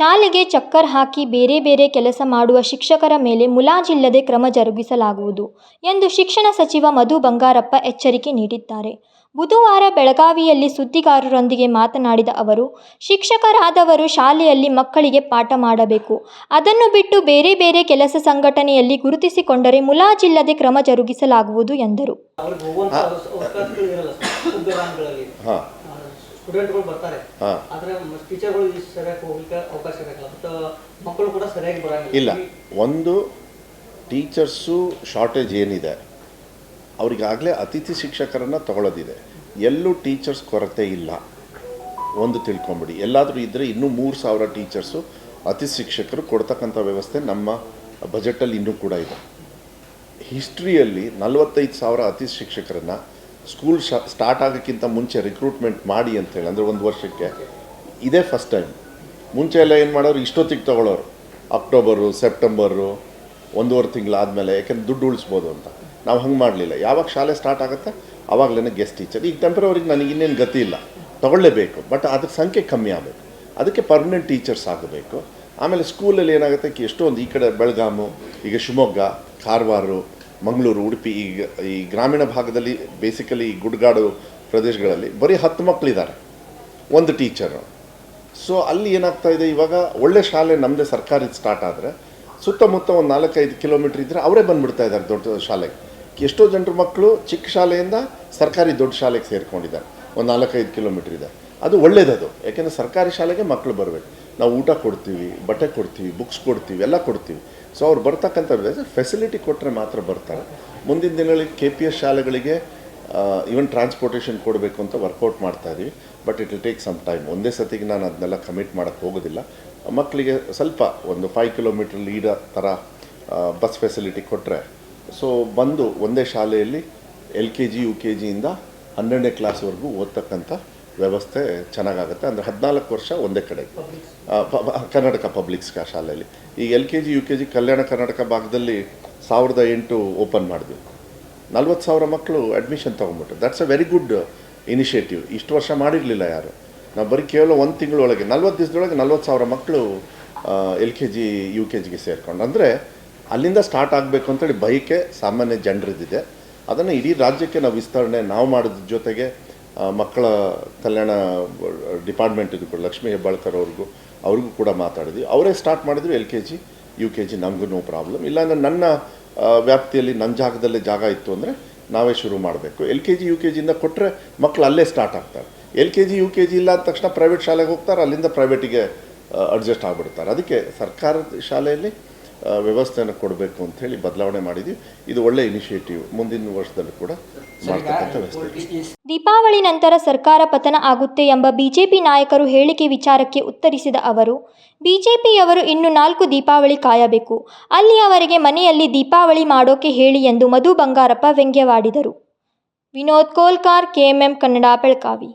ಶಾಲೆಗೆ ಚಕ್ಕರ್ ಹಾಕಿ ಬೇರೆ ಬೇರೆ ಕೆಲಸ ಮಾಡುವ ಶಿಕ್ಷಕರ ಮೇಲೆ ಮುಲಾಜಿಲ್ಲದೆ ಕ್ರಮ ಜರುಗಿಸಲಾಗುವುದು ಎಂದು ಶಿಕ್ಷಣ ಸಚಿವ ಮಧು ಬಂಗಾರಪ್ಪ ಎಚ್ಚರಿಕೆ ನೀಡಿದ್ದಾರೆ. ಬುಧವಾರ ಬೆಳಗಾವಿಯಲ್ಲಿ ಸುದ್ದಿಗಾರರೊಂದಿಗೆ ಮಾತನಾಡಿದ ಅವರು, ಶಿಕ್ಷಕರಾದವರು ಶಾಲೆಯಲ್ಲಿ ಮಕ್ಕಳಿಗೆ ಪಾಠ ಮಾಡಬೇಕು. ಅದನ್ನು ಬಿಟ್ಟು ಬೇರೆ ಬೇರೆ ಕೆಲಸ ಸಂಘಟನೆಯಲ್ಲಿ ಗುರುತಿಸಿಕೊಂಡರೆ ಮುಲಾಜಿಲ್ಲದೆ ಕ್ರಮ ಜರುಗಿಸಲಾಗುವುದು ಎಂದರು. ಸ್ಟೂಡೆಂಟ್ಗಳು ಬರ್ತಾರೆ. ಆದ್ರೆ ಟೀಚರ್ಗಳು ಸರಿಯಾಗಿ ಹೋಗ್ಲಿಕ್ಕೆ ಅವಕಾಶ ಇರಲ್ಲ ಮಕ್ಕಳು ಕೂಡ ಸರಿಯಾಗಿ ಬರಂಗಿಲ್ಲ. ಇಲ್ಲ. ಒಂದು ಟೀಚರ್ಸು ಶಾರ್ಟೇಜ್ ಏನಿದೆ? ಅವರಿಗಾಗಲೇ ಅತಿಥಿ ಶಿಕ್ಷಕರನ್ನು ತಗೊಳ್ಳೋದಿದೆ ಎಲ್ಲೂ ಟೀಚರ್ಸ್ ಕೊರತೆ ಇಲ್ಲ. ಒಂದು ತಿಳ್ಕೊಂಬಿಡಿ. ಎಲ್ಲಾದರೂ ಇದ್ದರೆ ಇನ್ನೂ ಮೂರು ಸಾವಿರ ಟೀಚರ್ಸು ಅತಿಥಿ ಶಿಕ್ಷಕರು ಕೊಡ್ತಕ್ಕಂಥ ವ್ಯವಸ್ಥೆ ನಮ್ಮ ಬಜೆಟಲ್ಲಿ ಇನ್ನೂ ಕೂಡ ಇದೆ. ಹಿಸ್ಟ್ರಿಯಲ್ಲಿ ನಲವತ್ತೈದು ಸಾವಿರ ಅತಿಥಿ ಶಿಕ್ಷಕರನ್ನು ಸ್ಕೂಲ್ ಸ್ಟಾರ್ಟ್ ಆಗೋಕ್ಕಿಂತ ಮುಂಚೆ ರಿಕ್ರೂಟ್ಮೆಂಟ್ ಮಾಡಿ ಅಂತೇಳಿ ಅಂದರೆ ಒಂದು ವರ್ಷಕ್ಕೆ, ಇದೇ ಫಸ್ಟ್ ಟೈಮ್ ಮುಂಚೆ ಎಲ್ಲ ಏನು ಮಾಡೋರು, ಇಷ್ಟೊತ್ತಿಗೆ ತಗೊಳ್ಳೋರು ಅಕ್ಟೋಬರು ಸೆಪ್ಟೆಂಬರು ಒಂದೂವರೆ ತಿಂಗಳಾದಮೇಲೆ ಯಾಕೆಂದ್ರೆ ದುಡ್ಡು ಉಳಿಸ್ಬೋದು ಅಂತ. ನಾವು ಹಂಗೆ ಮಾಡಲಿಲ್ಲ. ಯಾವಾಗ ಶಾಲೆ ಸ್ಟಾರ್ಟ್ ಆಗುತ್ತೆ ಆವಾಗಲೇ ಗೆಸ್ಟ್ ಟೀಚರ್ ಈಗ ಟೆಂಪ್ರವರಿಗೆ ನನಗೆ ಇನ್ನೇನು ಗತಿ ಇಲ್ಲ. ತೊಗೊಳ್ಳೇಬೇಕು ಬಟ್ ಅದ್ರ ಸಂಖ್ಯೆ ಕಮ್ಮಿ ಆಗಬೇಕು. ಅದಕ್ಕೆ ಪರ್ಮನೆಂಟ್ ಟೀಚರ್ಸ್ ಆಗಬೇಕು. ಆಮೇಲೆ ಸ್ಕೂಲಲ್ಲಿ ಏನಾಗುತ್ತೆ, ಎಷ್ಟೊಂದು ಈ ಕಡೆ ಬೆಳಗಾಮು, ಈಗ ಶಿವಮೊಗ್ಗ, ಕಾರವಾರ ಮಂಗಳೂರು, ಉಡುಪಿ, ಈ ಈ ಗ್ರಾಮೀಣ ಭಾಗದಲ್ಲಿ ಬೇಸಿಕಲಿ ಗುಡ್ಗಾಡು ಪ್ರದೇಶಗಳಲ್ಲಿ ಬರೀ ಹತ್ತು ಮಕ್ಕಳಿದ್ದಾರೆ ಒಂದು ಟೀಚರು ಸೊ ಅಲ್ಲಿ ಏನಾಗ್ತಾ ಇದೆ? ಇವಾಗ ಒಳ್ಳೆ ಶಾಲೆ ನಮ್ಮದೇ ಸರ್ಕಾರಿ ಸ್ಟಾರ್ಟ್ ಆದರೆ ಸುತ್ತಮುತ್ತ ಒಂದು ನಾಲ್ಕೈದು ಕಿಲೋಮೀಟ್ರ್ ಇದ್ದರೆ ಅವರೇ ಬಂದುಬಿಡ್ತಾ ಇದ್ದಾರೆ ದೊಡ್ಡ ಶಾಲೆಗೆ. ಎಷ್ಟೋ ಜನರ ಮಕ್ಕಳು ಚಿಕ್ಕ ಶಾಲೆಯಿಂದ ಸರ್ಕಾರಿ ದೊಡ್ಡ ಶಾಲೆಗೆ ಸೇರ್ಕೊಂಡಿದ್ದಾರೆ. ಒಂದು ನಾಲ್ಕೈದು ಕಿಲೋಮೀಟ್ರ್ ಇದೆ. ಅದು ಒಳ್ಳೇದದು. ಯಾಕೆಂದರೆ ಸರ್ಕಾರಿ ಶಾಲೆಗೆ ಮಕ್ಕಳು ಬರಬೇಕು. ನಾವು ಊಟ ಕೊಡ್ತೀವಿ, ಬಟ್ಟೆ ಕೊಡ್ತೀವಿ ಬುಕ್ಸ್ ಕೊಡ್ತೀವಿ, ಎಲ್ಲ ಕೊಡ್ತೀವಿ. ಸೊ ಅವ್ರು ಬರ್ತಕ್ಕಂಥ ಫೆಸಿಲಿಟಿ ಕೊಟ್ಟರೆ ಮಾತ್ರ ಬರ್ತಾರೆ. ಮುಂದಿನ ದಿನಗಳಿಗೆ ಕೆ ಪಿ ಎಸ್ ಶಾಲೆಗಳಿಗೆ ಈವನ್ ಟ್ರಾನ್ಸ್ಪೋರ್ಟೇಷನ್ ಕೊಡಬೇಕು ಅಂತ ವರ್ಕೌಟ್ ಮಾಡ್ತಾ ಇದ್ದೀವಿ but it will take some time ಒಂದೇ ಸತಿಗೆ ನಾನು ಅದನ್ನೆಲ್ಲ ಕಮಿಟ್ ಮಾಡೋಕ್ಕೆ ಹೋಗೋದಿಲ್ಲ. ಮಕ್ಕಳಿಗೆ ಸ್ವಲ್ಪ ಒಂದು ಫೈವ್ ಕಿಲೋಮೀಟರ್ ಲೀಡ ಥರ ಬಸ್ ಫೆಸಿಲಿಟಿ ಕೊಟ್ಟರೆ ಸೊ ಬಂದು ಒಂದೇ ಶಾಲೆಯಲ್ಲಿ L K G U K ಜಿಯಿಂದ ಹನ್ನೆರಡನೇ ಕ್ಲಾಸ್ವರೆಗೂ ಓದ್ತಕ್ಕಂಥ ವ್ಯವಸ್ಥೆ ಚೆನ್ನಾಗಾಗುತ್ತೆ. ಅಂದರೆ ಹದಿನಾಲ್ಕು ವರ್ಷ ಒಂದೇ ಕಡೆ ಕರ್ನಾಟಕ ಪಬ್ಲಿಕ್ಸ್ ಶಾಲೆಯಲ್ಲಿ. ಈ L K G U K G Kalyana Karnataka ಭಾಗದಲ್ಲಿ ಸಾವಿರದ ಎಂಟು ಓಪನ್ ಮಾಡಿದ್ವಿ ನಲ್ವತ್ತು ಸಾವಿರ ಮಕ್ಕಳು admission ತೊಗೊಂಬಿಟ್ರು that's a very good initiative ಇಷ್ಟು ವರ್ಷ ಮಾಡಿರಲಿಲ್ಲ ಯಾರು? ನಾವು ಬರೀ ಕೇವಲ ಒಂದು ತಿಂಗಳೊಳಗೆ, ನಲ್ವತ್ತು ದಿವಸದೊಳಗೆ ನಲ್ವತ್ತು ಸಾವಿರ ಮಕ್ಕಳು L K G U K ಜಿಗೆ ಸೇರ್ಕೊಂಡು. ಅಂದರೆ ಅಲ್ಲಿಂದ ಸ್ಟಾರ್ಟ್ ಆಗಬೇಕು ಅಂತೇಳಿ ಬಯಕೆ ಸಾಮಾನ್ಯ ಜನರದ್ದಿದೆ. ಅದನ್ನು ಇಡೀ ರಾಜ್ಯಕ್ಕೆ ನಾವು ವಿಸ್ತರಣೆ, ನಾವು ಮಾಡಿದ ಜೊತೆಗೆ ಮಕ್ಕಳ ಕಲ್ಯಾಣ ಡಿಪಾರ್ಟ್ಮೆಂಟ್ ಇದು ಕೂಡ, ಲಕ್ಷ್ಮೀ ಹೆಬ್ಬಾಳ್ಕರ್ ಅವ್ರಿಗೂ ಅವ್ರಿಗೂ ಕೂಡ ಮಾತಾಡಿದ್ವಿ. ಅವರೇ ಸ್ಟಾರ್ಟ್ ಮಾಡಿದ್ರು L K G, U K G, ನಮಗೂ ನೋ ಪ್ರಾಬ್ಲಮ್ ಇಲ್ಲಾಂದರೆ ನನ್ನ ವ್ಯಾಪ್ತಿಯಲ್ಲಿ ನನ್ನ ಜಾಗದಲ್ಲೇ ಜಾಗ ಇತ್ತು ಅಂದರೆ ನಾವೇ ಶುರು ಮಾಡಬೇಕು. L K G, U K ಜಿಯಿಂದ ಕೊಟ್ಟರೆ ಮಕ್ಕಳು ಅಲ್ಲೇ ಸ್ಟಾರ್ಟ್ ಆಗ್ತಾರೆ. L K G, U K G ಇಲ್ಲ ಅಂದ ತಕ್ಷಣ ಪ್ರೈವೇಟ್ ಶಾಲೆಗೆ ಹೋಗ್ತಾರೆ, ಅಲ್ಲಿಂದ ಪ್ರೈವೇಟಿಗೆ ಅಡ್ಜಸ್ಟ್ ಆಗಿಬಿಡ್ತಾರೆ. ಅದಕ್ಕೆ ಸರ್ಕಾರದ ಶಾಲೆಯಲ್ಲಿ ವ್ಯವಸ್ಥೆಯನ್ನು ಕೊಡಬೇಕು ಅಂತ ಹೇಳಿ ಬದಲಾವಣೆ ಮಾಡಿದ್ವಿ. ಇದು ಒಳ್ಳೆ ಇನಿಷಿಯೇಟಿವ್ ಮುಂದಿನ ವರ್ಷದಲ್ಲೂ ಕೂಡ ಮಾಡ್ತಕ್ಕಂಥ ವ್ಯವಸ್ಥೆ. ದೀಪಾವಳಿ ನಂತರ ಸರ್ಕಾರ ಪತನ ಆಗುತ್ತೆ ಎಂಬ ಬಿಜೆಪಿ ನಾಯಕರು ಹೇಳಿಕೆ ವಿಚಾರಕ್ಕೆ ಉತ್ತರಿಸಿದ ಅವರು ಬಿಜೆಪಿಯವರು ಇನ್ನು ನಾಲ್ಕು ದೀಪಾವಳಿ ಕಾಯಬೇಕು. ಅಲ್ಲಿಯವರೆಗೆ ಮನೆಯಲ್ಲಿ ದೀಪಾವಳಿ ಮಾಡೋಕೆ ಹೇಳಿ ಎಂದು ಮಧು ಬಂಗಾರಪ್ಪ ವ್ಯಂಗ್ಯವಾಡಿದರು. ವಿನೋದ್ ಕೋಲ್ಕಾರ್ ಕೆಎಂಎಂ ಕನ್ನಡ ಬೆಳಗಾವಿ.